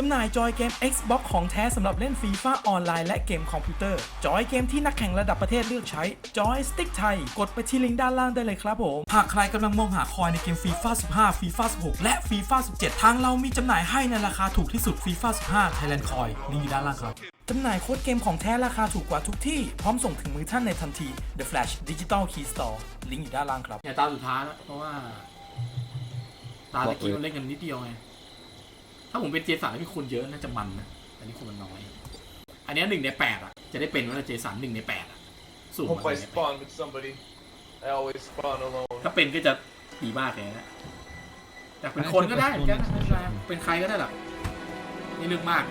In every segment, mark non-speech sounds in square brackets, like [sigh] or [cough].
จำหน่ายจอยเกม Xbox ของแท้สำหรับเล่นฟีฟ่าออนไลน์และเกมคอมพิวเตอร์ จอยเกมที่นักแข่งระดับประเทศเลือกใช้จอยสติ๊กไทย กดไปที่ลิงก์ด้านล่างได้เลยครับผม หากใครกำลังมองหาคอยในเกมฟีฟ่า15ฟีฟ่า16 และฟีฟ่า17 ทางเรามีจำหน่ายให้ในราคาถูกที่สุดฟีฟ่า15 Thailand คอยลิงก์อยู่ด้านล่างครับ จำหน่ายโค้ดเกมของแท้ราคาถูกกว่าทุกที่พร้อมส่งถึงมือท่านในทันที The Flash Digital Key Store ลิงก์อยู่ด้านล่างครับอย่าตาสุดท้ายนะเพราะว่าตาตะกี้มันเล่นกันนิดเดียวไงถ้าผมเป็นเจสันแล้วมีคนเยอะน่าจะมันนะ อันนี้คนมันน้อย อันนี้หนึ่งในแปดอ่ะจะได้เป็นว่าเจสันหนึ่งในแปดอ่ะ สูงไปมากถ้าเป็นก็จะดีมากเลยนะแต่เป็นคนก็ได้เหมือนกันเป็นใครก็ได้หรอกนี่เลือกมาก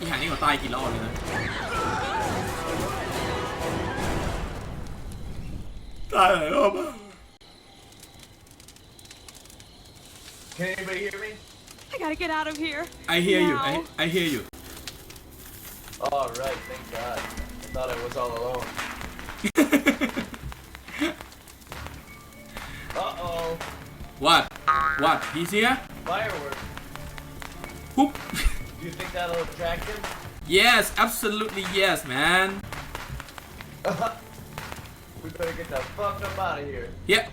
อีหานี่ก็ตายกี่รอบเลยนะ I Can anybody hear me? I gotta get out of here. I hear now. you. I, I hear you. All right, thank God. I thought I was all alone. [laughs] uh oh. What? What? He's here? Fireworks. Whoop. Do you think that'll attract him? Yes, absolutely yes, man. [laughs] We better get the fuck up out of here. Yeah.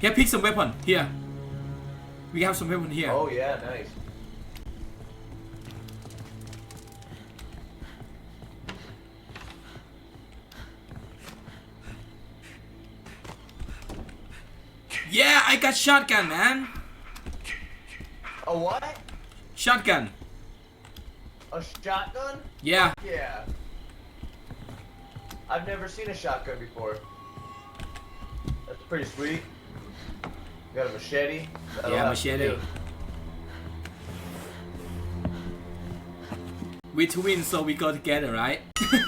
Yeah, pick some weapon here. We have some weapon here. Oh yeah, nice. Yeah, I got shotgun, man. A what? Shotgun. A shotgun? Yeah. Yeah. I've never seen a shotgun before pretty sweet. You got a machete. That'll yeah, machete. We twins, so we go together, right? [laughs]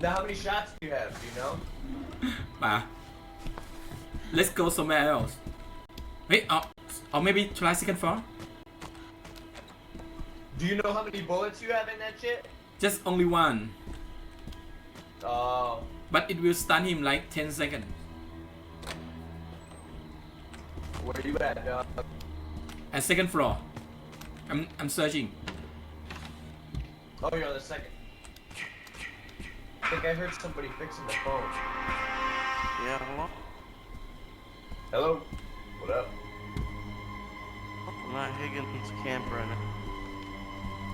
now, how many shots do you have? Do you know? [laughs] Bah. Let's go somewhere else. Wait, or, oh, or oh, maybe try second floor? Do you know how many bullets you have in that shit? Just only one. Oh. But it will stun him like 10 seconds. Where you at, dog? At second floor. I'm I'm searching. Oh, you're on the second. I think I heard somebody fixing the phone. Yeah, hello? Hello? What up? I'm not Higgins' camp right now.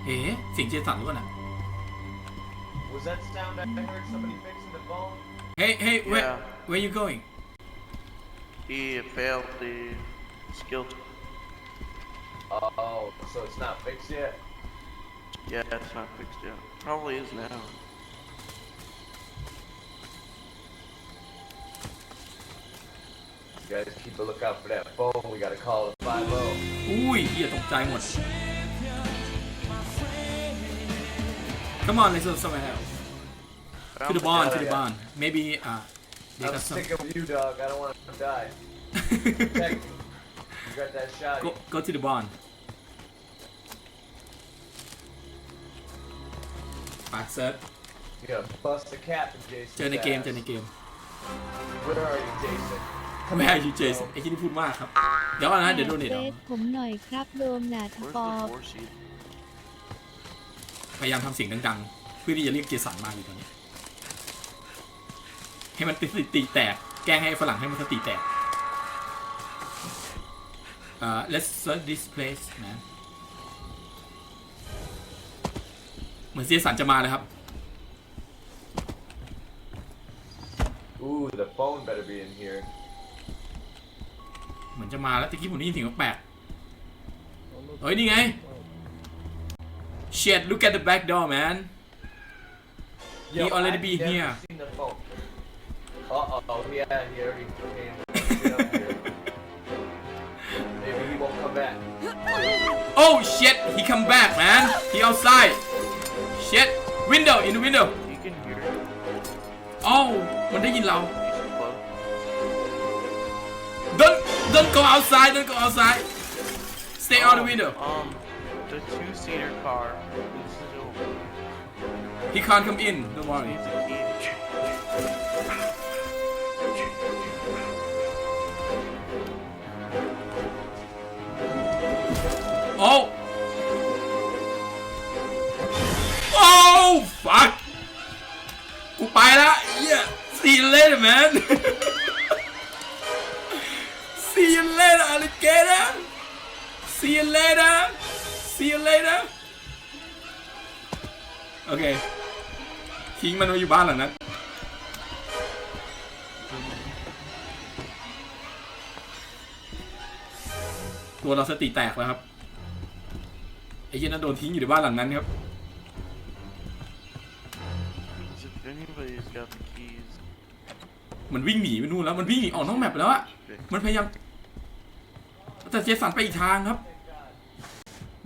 เอ๊ะเสียงเจสันหรือเปล่าน่ะ eh? Was that sound I heard somebody fixing? Hey, hey, yeah. where, where you going? He failed the skill. Oh, so it's not fixed yet? Yeah, it's not fixed yet. Probably is now. You guys keep a lookout for that phone. We gotta call it 5-0. อุ้ยเหี้ยตกใจหมด Come on, let's do something else. To the b o n d to the b o n d Maybe uh, t h e I'm g o some. sick of you, dog. I don't want to die. Protect me. You got that shot. go, go to the b o n d ปเซิร์ช You gotta bust the cap in เจ Jason. a m e turn the game. Where are you, Jason? ไม่ให้ยูเจสไอ้ที่นี่พูดมากครับเดี๋ยวนะเดี๋ยวโดนเน็ตเอาผมหน่อยครับโดมนาทปอพยายามทำเสียงดังๆเพื่อที่จะเรียกเจสันมาอยู่ตอนนี้ให้มันสติแตกแกงให้ฝรั่งให้มันสติแตกเอ่อ let's search this place นะเหมือนเสียสันจะมาเลยครับ Ooh the phone better be in here เหมือนจะมาแล้วตะกี้ผมได้ยินเสียงแปลก เฮ้ย นี่ไง shit look at the back door man he already be here Uh oh, yeah, he Maybe he won't come back. Oh shit, he come back, man. He outside. Shit, window in the window. He can hear. Oh, มันได้ยินเรา Don't don't go outside, don't go outside. Stay oh, out the window. Um, the two-seater car. is He can't come in. Don't worry. Oh! Oh fuck! กูไปละ Yeah see you later man see you later alligator see you later see you later โอเคทิ้งมันไว้อยู่บ้านหลังนั้นตัวเราสติแตกแล้วครับไอ้ยันนั้นโดนทิ้งอยู่ในบ้านหลังนั้นครับ มันวิ่งหนีไปนู่นแล้วมันวิ่งหนีออกนอกแมปไปแล้วอะมันพยายามแต่เจสันไปอีกทางครับ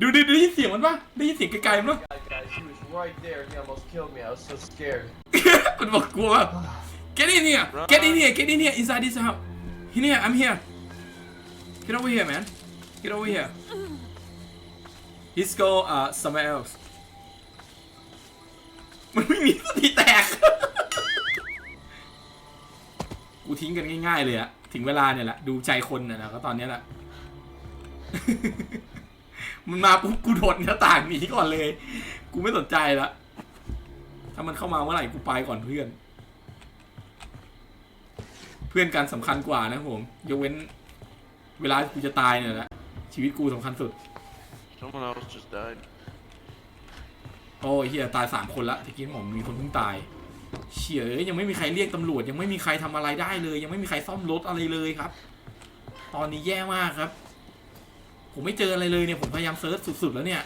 ดูดูดูยินเสียงมันปะได้ยินเสียงไกลๆมั้งมันบอกกลัวแกนี่เนี่ยแกนี่เนี่ยแกนี่เนี่ยอิน i n s ์ด e this h o ี s เนี่ย I'm here get over here man get over here He's go uh somewhere else มันไม่มีสติแตก กูทิ้งกันง่ายๆเลยอะ ถึงเวลาเนี่ยแหละ ดูใจคนนะนะก็ตอนเนี้ยแหละ มันมาปุ๊บกูโดดหน้าต่างหนีก่อนเลย กูไม่สนใจละ ถ้ามันเข้ามาเมื่อไหร่ กูไปก่อนเพื่อน เพื่อนการสำคัญกว่านะผม ยกเว้นเวลากูจะตายเนี่ยแหละ ชีวิตกูสำคัญสุด Someone else just died. โอ้ยเฮียตายสามคนละตะกี้ผมมีคนเพิ่งตายเฉยยังไม่มีใครเรียกตำรวจยังไม่มีใครทำอะไรได้เลย ยังไม่มีใครซ่อมรถอะไรเลยครับ ตอนนี้แย่มากครับ ผมไม่เจออะไรเลยเนี่ยผมพยายามเซิร์ชสุดๆแล้วเนี่ย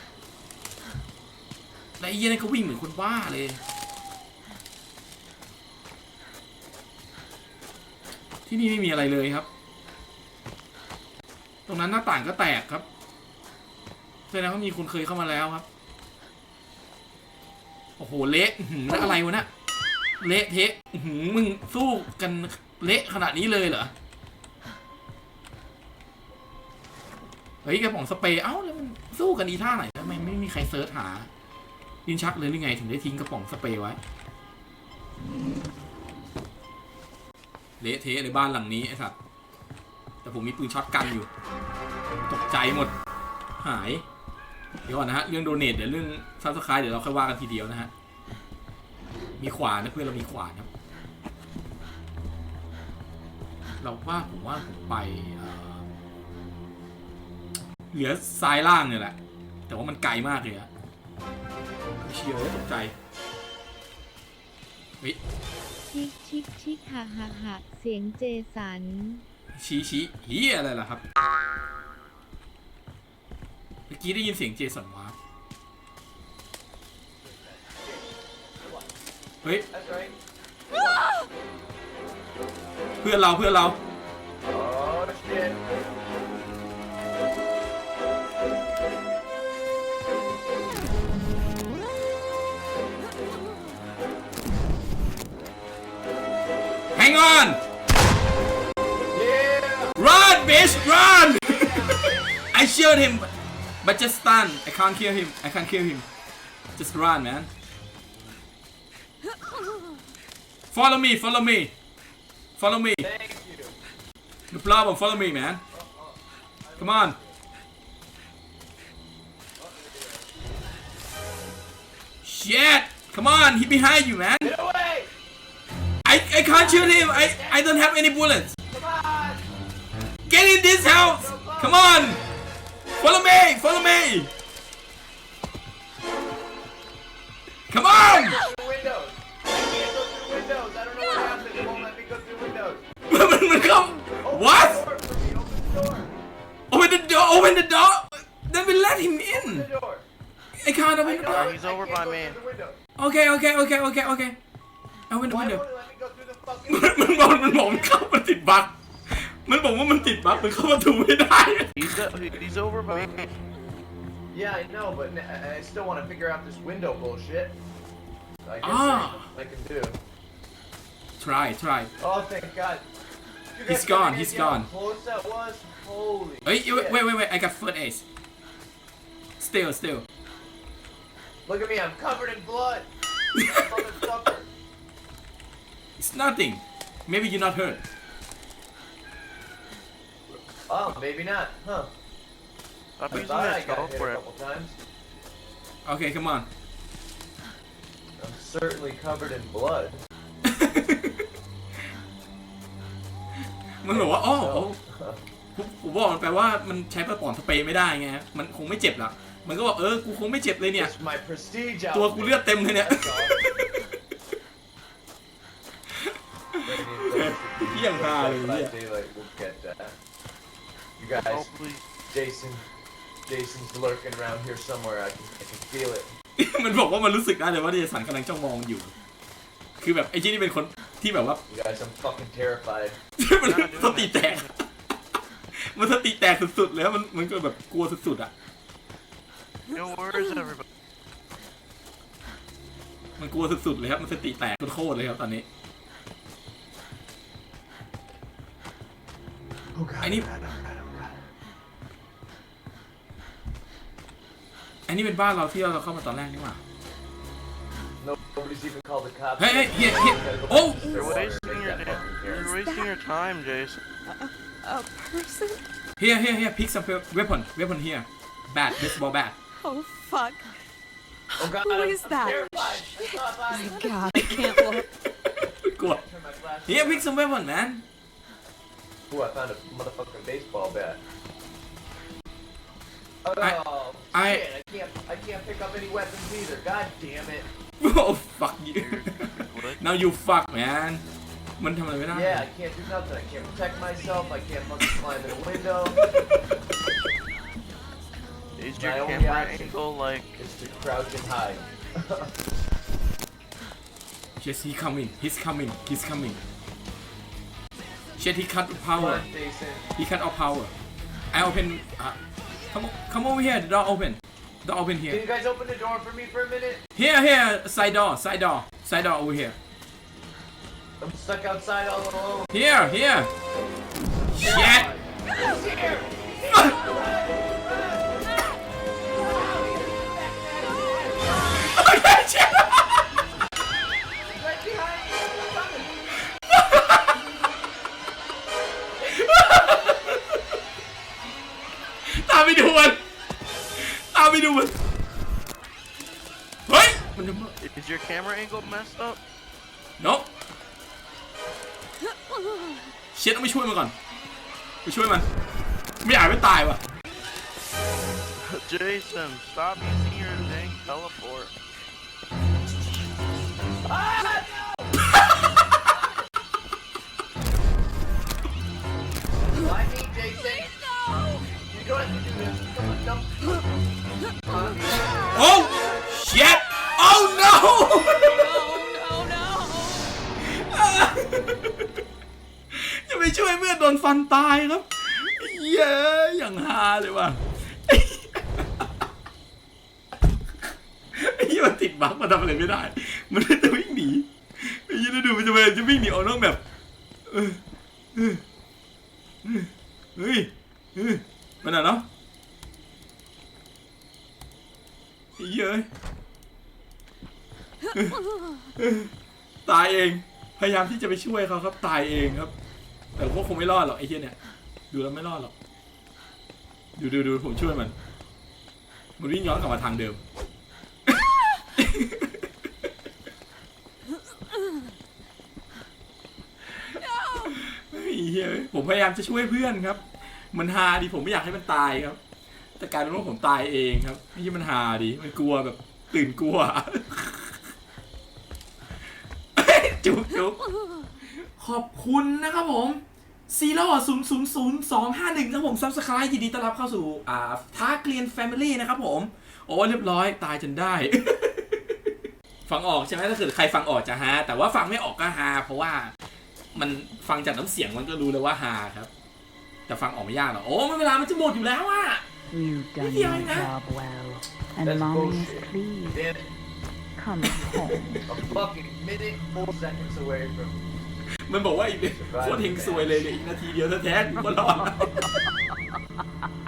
และไอ้เี้ยนี่นเขาวิ่งเหมือนคนบ้าเลย ที่นี่ไม่มีอะไรเลยครับ ตรงนั้นหน้าต่างก็แตกครับแสดงว่ามีคนเคยเข้ามาแล้วครับ โอ้โห เละแล้วอะไรวะเนะเละเทะหืมึงสู้กันเละขนาดนี้เลยเหรอเฮ้ยกระป๋องสเปรย์ เอ้าแล้วมันสู้กันอีท่าไหนทำไมไม่มีใครเซิร์ชหายินชักเลยหรือไงถึงได้ทิ้งกระป๋องสเปรย์ไว้ เละเทะเลยบ้านหลังนี้ ไอ้สัตว์แต่ผมมีปืนช็อตกันอยู่ ตกใจหมด หายเดี๋ยวก่อนนะฮะเรื่องโดเนทเดี๋ยวเรื่องซับสไครต์เดี๋ยวเราค่อยว่ากันทีเดียวนะฮะ มีขวานนะเพื่อนเรามีขวานครับเราว่าผมว่าผมไปเหลือซ้ายล่างเนี่ยแหละ แต่ว่ามันไกลมากเลยอะเชียวตกใจเฮ้ชิชิ ชิกฮ่าฮ่าฮ่าเสียงเจสันชี้ชี้เฮียอะไรล่ะครับมื่อกี้ได้ยินเสียงเจสันวาร์ปเฮ้ย เพื่อนเราเพื่อนเรา Hang on! Run, bitch, run! I showed him But just stun. I can't kill him. I can't kill him. Just run, man. Follow me. Follow me. Follow me. Thank you. No problem. Follow me, man. Come on. Shit! Come on, he behind you, man. Get away! I I can't shoot him. I I don't have any bullets. Come on! Get in this house! Come on! Follow me! Follow me! Come on! Through Windows. I I can't don't go through windows. know [laughs] what? Open the door! Open the door! Then we let him in! I can't open the door! He's over by me. Okay, okay, okay, okay, okay. Open the I Through the fucking [laughs] window. The มันมองมันมองเข้ามันติดบั๊กมันบอกว่ามันติดบั๊กมันเข้าประตูไม่ได้ He's, he's over by Yeah, I know, but I still want to figure out this window bullshit. I guess Ah. I, can do. try try Oh, thank God. He's gone, he's idea how gone. Close that was. Holy. เฮ้ย wait shit. wait wait wait I got foot ace still still Look at me, I'm covered in blood. [laughs] it's nothing maybe you're not hurt Oh, maybe not, huh? I've been using t h for a couple times. Okay, come on. I'm certainly covered in blood. มันบอกว่าอ๋อผมบอกแปลว่ามันใช้ประปอนสเปรย์ไม่ได้ไง มันคงไม่เจ็บหรอก มันก็บอก เออ กูคงไม่เจ็บเลยเนี่ย ตัวกูเลือดเต็มเลยเนี่ยเที่ยงพาเลยเนี่ย guys. Oh, please. Jason. Jason's lurking around here somewhere. I can, I can feel it. มันบอกว่ามันรู้สึกได้เลยว่าเดสันกำลังจ้องมองอยู่ คือแบบไอ้ที่นี่เป็นคนที่แบบว่า you g มันสติแตกมันสติแตกสุดๆแล้วมันมันก็แบบกลัวสุดๆอ่ะมันกลัวสุดๆเลยครับมันสติแตกโคตรเลยครับตอนนี้ o อันนี้อันนี้เป็นบ้านเราที่เราเข้ามาตอนแรกนี่หว่า Nobody's even called the cops. เฮ้ยเฮ้ยเฮียเฮียโอ้ You're wasting your, you're wasting your time, Jason. Uh, uh, a person? Here, here, here. Pick some weapon. Weapon here. Bat. Baseball bat. Oh fuck. Oh god, Who that? terrified. My God, I can't look. [laughs] Good. Turn Here, pick some weapon, man. Ooh, I found a motherfucking baseball bat. Oh, I, I, can't, I can't pick up any weapons either. God damn it. [laughs] oh, fuck you. now you fuck, man. มันทำอะไรไม่ได้ Yeah, I can't do nothing. I can't protect myself. I can't fucking climb in a window. [laughs] Is your My only camera option angle like? is to crouch and hide. [laughs] Yes, he coming. He's coming. He's coming. Shit, he cut the Come power. on, Jason. He cut our power. I open. Uh, Come on, come over here. The door open. The door open here. Can you guys open the door for me for a minute? Here, here. Side door. Side door. Side door over here. I'm stuck outside all alone. Here, here. Shit. Yeah. He's here. He's oh, ไม่ดูมันเฮ้ยมันจะมา What? Is your camera angle messed up? เนาะเชียต้องไปช่วยมันก่อนไปช่วยมันไม่อยากไม่ตายว่ะ [laughs] Jason, stop using your dang teleport. ไ ah, Oh shit! Oh no! no no จะไปช่วยเพื่อนโดนฟันตายครับเย้อย่างฮาเลยว่ะไอ้ยี่มันติดบั๊กมาทำอะไรไม่ได้ มันจะวิ่งหนีไอ้ยี่ดูมันจะไปจะวิ่งหนีออกนอกแบบเฮ้ยเฮ้ยมันอะเนาะเยอยตายเอง พยายามที่จะไปช่วยเขาครับ ตายเองครับ แต่ก็คงไม่รอดหรอกไอ้เฮียเนี่ย ดูแล้วไม่รอดหรอก ดูดูดูผมช่วยมัน มันวิ่งย้อนกลับมาทางเดิมไอเฮียผมพยายามจะช่วยเพื่อนครับ มันฮาดีผมไม่อยากให้มันตายครับแต่การเป็นว่าผมตายเองครับนี่มันหาดิมันกลัวแบบตื่นกลัว จุ๊บจุ๊บขอบคุณนะครับผมซีโร่ศูนย์ศูนย์ศูนย์สองห้าหนึ่งครับผมซับสไครต์ยินดีต้อนรับเข้าสู่ อ่าทาเกลียนแฟมิลี่นะครับผม โอ้เรียบร้อย ตายจนได้ ฟังออกใช่ไหมถ้าเกิดใครฟังออกจะฮาแต่ว่าฟังไม่ออกก็ฮาเพราะว่ามันฟังจากน้ำเสียงมันก็รู้เลยว่าฮาครับ แต่ฟังออกไม่ยากหรอกโอ้ไม่เวลามันจะหมดอยู่แล้วอะ You've done your job well, and That's mommy bullshit. is pleased. Damn it. Come home. a fucking minute, four seconds away from มันบอกว่าอีกโคตรเฮงซวยเลยเนี่ยอีกนาทีเดียวแท้ๆกูก็รอด